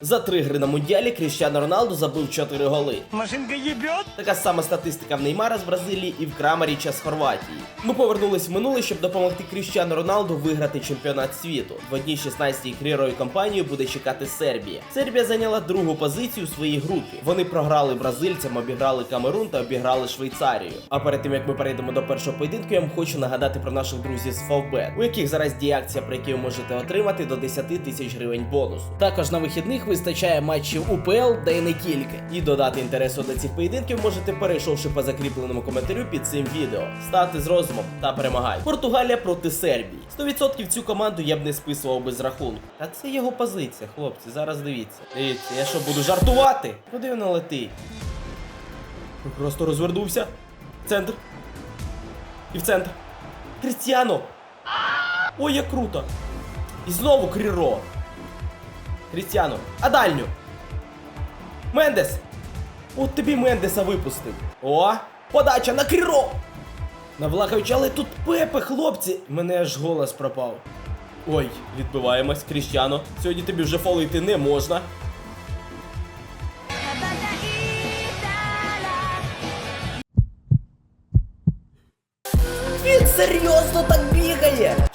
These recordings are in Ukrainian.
За три гри на мундіалі Кріщано Роналду забив 4 голи. Машинка ебет? Така сама статистика в Неймара з Бразилії і в Крамаріча з Хорватії. Ми повернулись в минуле, щоб допомогти Кріщану Роналду виграти чемпіонат світу. В одній 16-й крірою компанію буде чекати Сербія. Сербія зайняла другу позицію у своїй групі. Вони програли бразильцям, обіграли Камерун та обіграли Швейцарію. А перед тим як ми перейдемо до першого поєдинку, я вам хочу нагадати про наших друзів з Favbet, у яких зараз діє акція, при якій ви можете отримати до 10 тисяч гривень бонусу. Також на вихідних вистачає матчів УПЛ, та й не тільки. І додати інтересу до цих поєдинків можете перейшовши по закріпленому коментарю під цим відео. Ставте з розумом та перемагай. Португалія проти Сербії. 100% цю команду я б не списував без рахунку. Та це його позиція, хлопці. Зараз дивіться. Дивіться, я що буду жартувати? Куди вона летить? Просто розвернувся. Центр. І в центр. Крістіано! Ой, як круто! І знову Кріро. Крістіано. А дальню. Мендес. От тобі Мендеса випустив. О! Подача на Кріро! На але тут Пепе, хлопці! Мене аж голос пропав. Ой, відбиваємось, Кріщано. Сьогодні тобі вже фолити не можна.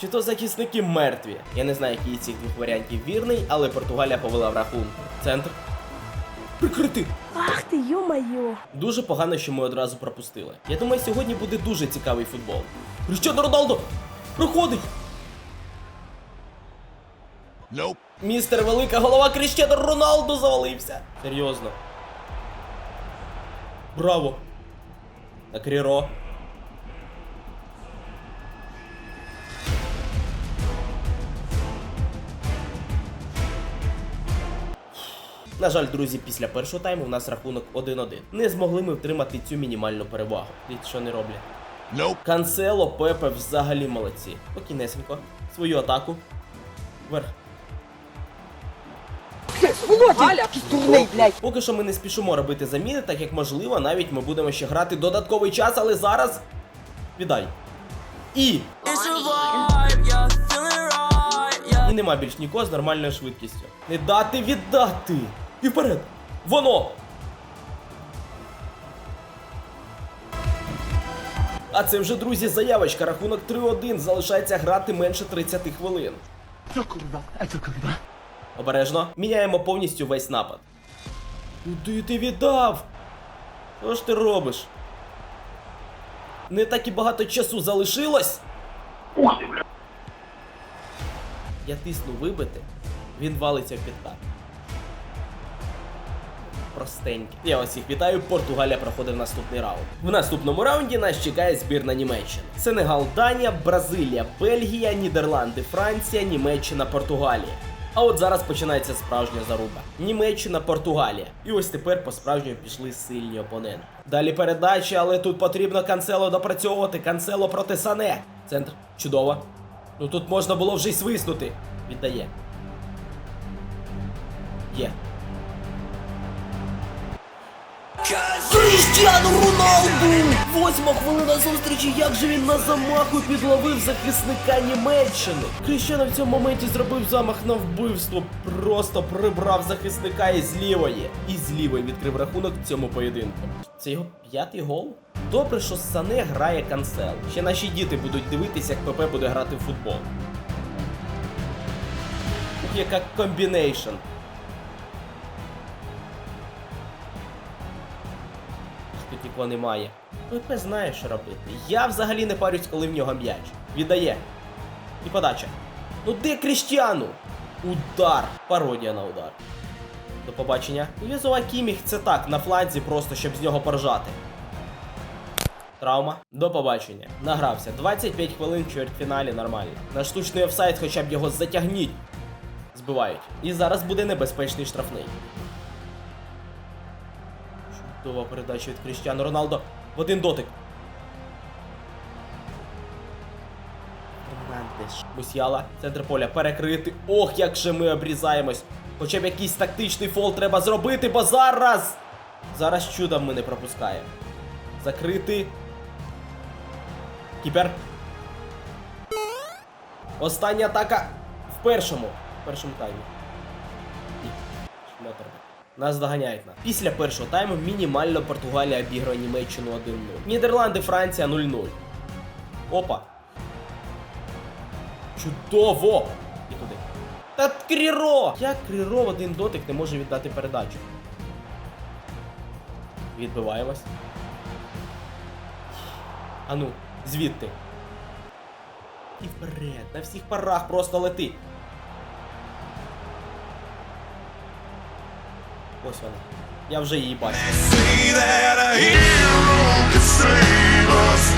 Чи то захисники мертві? Я не знаю, який із цих двох варіантів вірний, але Португалія повела в рахунку. Центр. Прикрити! Ах ты, ё-моё! Дуже погано, що ми одразу пропустили. Я думаю, сьогодні буде дуже цікавий футбол. Кріщано Роналдо! Проходить! Nope. Містер Велика голова Кріщано Роналду завалився! Серйозно. Браво! На На жаль, друзі, після першого тайму у нас рахунок 1-1. Не змогли ми втримати цю мінімальну перевагу. Дивіться, що не роблять. Nope. Канцело, Пепе взагалі молодці. Спокійнесенько. Свою атаку. Вверх. Дурний, блядь! Поки що ми не спішимо робити заміни, так як можливо, навіть ми будемо ще грати додатковий час, але зараз. Віддай. І. І нема більш нікого з нормальною швидкістю. Не дати віддати! І вперед! Воно! А це вже, друзі, заявочка. Рахунок 3-1. Залишається грати менше 30 хвилин. Обережно. Міняємо повністю весь напад. Куди ти віддав? Що ж ти робиш? Не так і багато часу залишилось. Я тисну вибити, він валиться в підкат. Простеньке. Я вас всіх вітаю. Португалія проходить наступний раунд. В наступному раунді нас чекає збірна Німеччини. Сенегал, Данія, Бразилія, Бельгія, Нідерланди, Франція, Німеччина, Португалія. А от зараз починається справжня заруба. Німеччина, Португалія. І ось тепер по-справжньому пішли сильні опоненти. Далі передача, але тут потрібно канцело допрацьовувати. Канцело проти Сане. Центр. Чудово. Ну тут можна було вже й свиснути. Віддає. Є. Кріштіану Роналду! Восьма хвилина зустрічі, як же він на замаху підловив захисника Німеччини. Кріщано в цьому моменті зробив замах на вбивство, просто прибрав захисника із лівої. І з лівої відкрив рахунок в цьому поєдинку. Це його п'ятий гол? Добре, що Сане грає канцел. Ще наші діти будуть дивитися, як ПП буде грати в футбол. Ух, яка комбінейшн. Нікого немає. ПП знає, що робити. Я взагалі не парюсь, коли в нього м'яч. Віддає. І подача. Ну де Кріштіану? Удар. Пародія на удар. До побачення. Юзова Кіміх це так, на фланзі, просто щоб з нього поржати. Травма. До побачення. Награвся. 25 хвилин в чвертьфіналі нормально. На штучний офсайд хоча б його затягніть. Збивають. І зараз буде небезпечний штрафний. Чудова передача від Кріштіану Роналдо. В один дотик. Фернандеш. Мусіала. Центр поля перекрити. Ох, як же ми обрізаємось. Хоча б якийсь тактичний фол треба зробити, бо зараз. Зараз чудом ми не пропускаємо. Закрити. Кіпер. Остання атака в першому. В першому таймі. Ні. Нас доганяють нас. Після першого тайму мінімально Португалія обігрує Німеччину 1-0. Нідерланди, Франція 0-0. Опа. Чудово! І туди. Та Кріро! Як Кріро в один дотик не може віддати передачу? Відбиваємось. Ану, звідти. І вперед, на всіх парах просто лети. Ось вона. Я вже її us.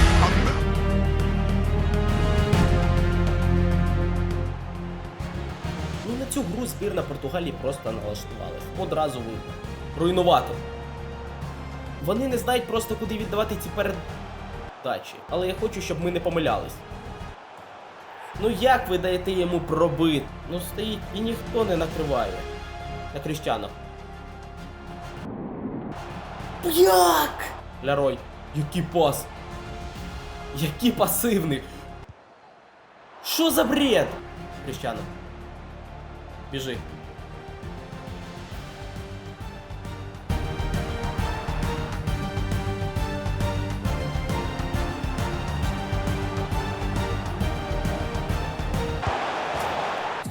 Ну на цю гру збірна Португалії просто налаштувалась. Одразу видно. Руйнувати. Вони не знають просто куди віддавати ці передачі. Але я хочу, щоб ми не помилялись. Ну як ви даєте йому пробити? Ну стоїть і ніхто не накриває. На кріщанах. Як? Лярой, який пас? Який пасивний? Що за бред? Кріщанов. Біжи.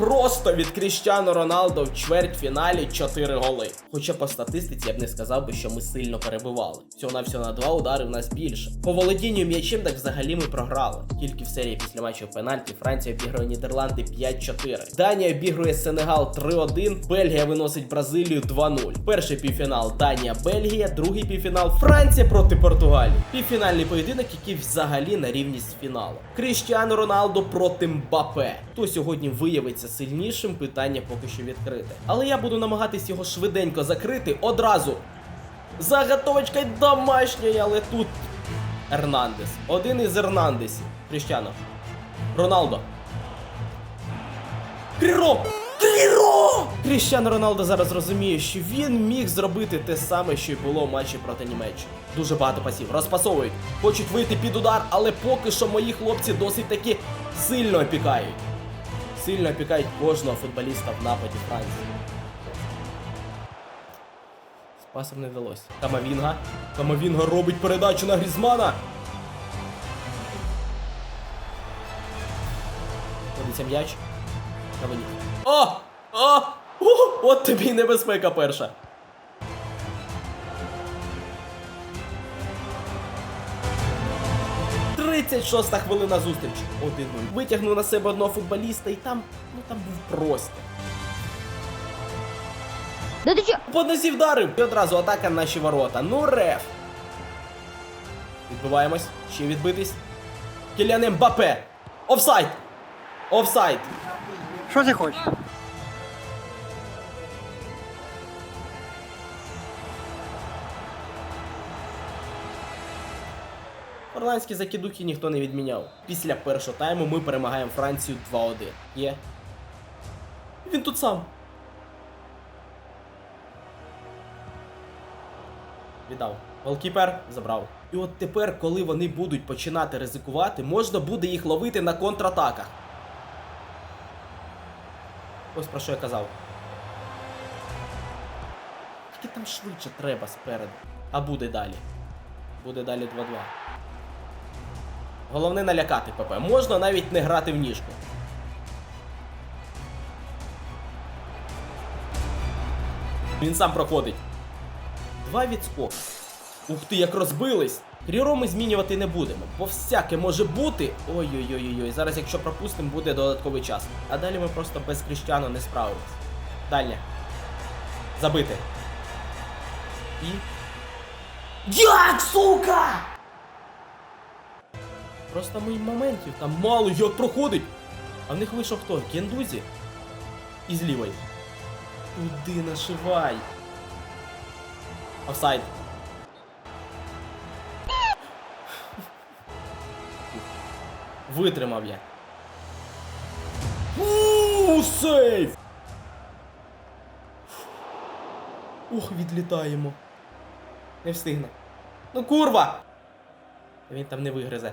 Просто від Кріщану Роналдо в чвертьфіналі 4 голи. Хоча по статистиці я б не сказав би, що ми сильно перебивали. Всього на всього на два удари в нас більше. По володінню м'ячем так взагалі ми програли. Тільки в серії після матчу пенальті Франція обігрує Нідерланди 5-4. Данія обігрує Сенегал 3-1. Бельгія виносить Бразилію 2-0. Перший півфінал Данія, Бельгія, другий півфінал Франція проти Португалії. Півфінальний поєдинок, який взагалі на рівні з фіналу. Кріщану Роналдо проти Мбапе. Хто сьогодні виявиться сильнішим, питання поки що відкрите. Але я буду намагатись його швиденько закрити одразу. Заготовочка домашньої, але тут Ернандес. Один із Ернандесів. Кріщано. Роналдо. Кріро! Кріро! Кріщано Роналдо зараз розуміє, що він міг зробити те саме, що й було в матчі проти Німеччини. Дуже багато пасів. Розпасовують. Хочуть вийти під удар, але поки що мої хлопці досить таки сильно опікають. Сильно опікають кожного футболіста в нападі Франції. З пасом не вдалося. Камавінга. Камавінга робить передачу на Грізмана. Ходиться м'яч. О! О! О! От тобі й небезпека перша. Тридцять шоста хвилина зустріч. 1-0. Витягнув на себе одного футболіста і там, ну там був просто. Да ти чо? По нозі вдарив. І одразу атака на наші ворота. Ну реф. Відбиваємось. Ще відбитись. Кілян Мбапе. Офсайд. Офсайд. Що ти хочеш? Орландські закидухи ніхто не відміняв. Після першого тайму ми перемагаємо Францію 2-1. Є. Він тут сам. Віддав. Голкіпер забрав. І от тепер, коли вони будуть починати ризикувати, можна буде їх ловити на контратаках. Ось про що я казав. Тільки там швидше треба спереду. А буде далі. Буде далі 2-2. Головне налякати ПП. Можна навіть не грати в ніжку. Він сам проходить. Два відскоки. Ух ти, як розбились! Кріро ми змінювати не будемо, бо всяке може бути. Ой-ой-ой-ой, зараз якщо пропустимо, буде додатковий час. А далі ми просто без Кріщану не справимось. Дальня. Забити. І. Як, сука! Просто ми моментів там мало як проходить. А в них вийшов хто? Кендузі? І з лівої. Туди нашивай. Офсайд. Витримав я. Ууу, сейф! Ох, відлітаємо. Не встигне. Ну курва! Він там не вигризе.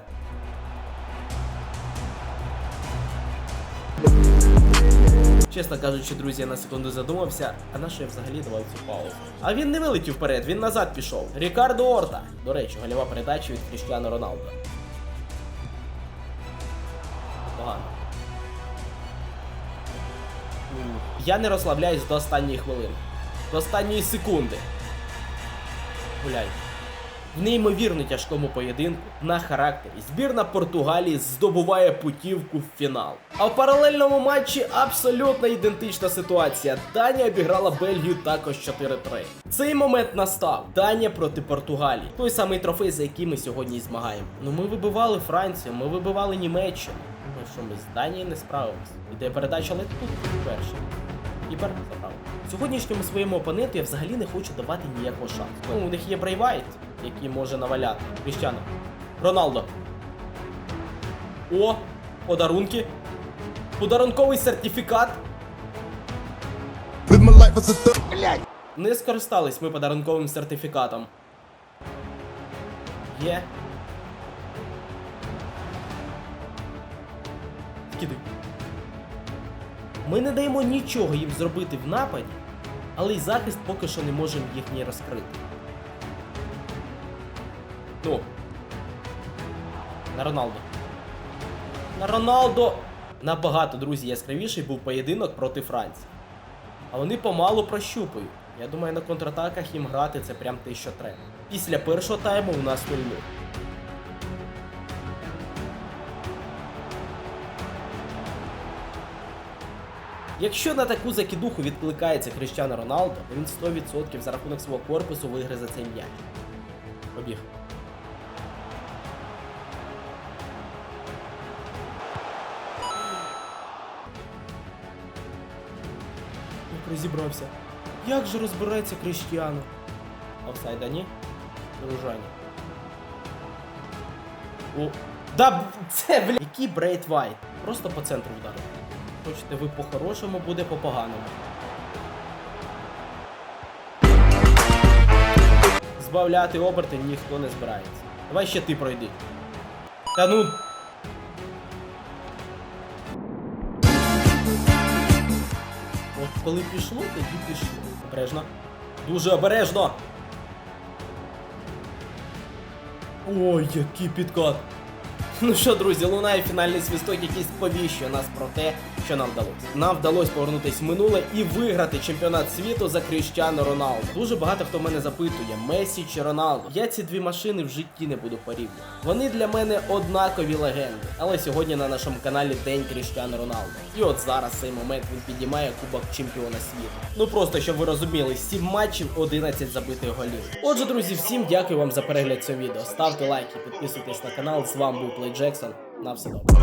Чесно кажучи, друзі, я на секунду задумався, а на що я взагалі давав цю паузу? А він не вилетів вперед, він назад пішов. Рікардо Орта. До речі, гольова передача від Кріштіану Роналдо. Погано. Я не розслабляюсь до останньої хвилини. До останньої секунди. Гуляй. В неймовірно тяжкому поєдинку на характері збірна Португалії здобуває путівку в фінал. А в паралельному матчі абсолютно ідентична ситуація. Данія обіграла Бельгію також 4-3. Цей момент настав. Данія проти Португалії. Той самий трофей, за який ми сьогодні і змагаємо. Ну ми вибивали Францію, ми вибивали Німеччину. Ну що ми з Данією не справимось. Іде передача, але тут перший. Кіпер забрав. Сьогоднішньому своєму опоненту я взагалі не хочу давати ніякого шансу. Ну, у них є Брейвайт, який може наваляти. Кріщано. Роналдо. О, подарунки. Подарунковий сертифікат. Не скористались ми подарунковим сертифікатом. Є. Кидай. Ми не даємо нічого їм зробити в нападі, але й захист поки що не можемо їхній розкрити. Ну. На Роналдо. На Роналдо! Набагато, друзі, яскравіший був поєдинок проти Франції. А вони помалу прощупають. Я думаю, на контратаках їм грати це прям те, що треба. Після першого тайму у нас 0 Якщо на таку закидуху відкликається Кріштіано Роналдо, він 100% за рахунок свого корпусу вигризе цей м'яч. Побіг. Розібрався. Як же розбирається Кріштіано? Офсайда ні? Дружані. О. Да, це, бля. Який Брейт Вайт? Просто по центру вдарив. Хочете ви по-хорошому, буде по-поганому. Збавляти оберти ніхто не збирається. Давай ще ти пройди. Та ну. Коли пішло, тоді пішло. Обережно. Дуже обережно. Ой, який підкат. Ну що, друзі, лунає фінальний свісток, який сповіщує нас про те, що нам вдалося. Нам вдалося повернутися в минуле і виграти чемпіонат світу за Кріштіану Роналду. Дуже багато хто мене запитує, Месі чи Роналду. Я ці дві машини в житті не буду порівнювати. Вони для мене однакові легенди. Але сьогодні на нашому каналі День Кріштіану Роналду. І от зараз цей момент він підіймає кубок чемпіона світу. Ну просто щоб ви розуміли, 7 матчів, 11 забитих голів. Отже, друзі, всім дякую вам за перегляд цього відео. Ставте лайки, підписуйтесь на канал. З вами був Плей Джексон. На все добре.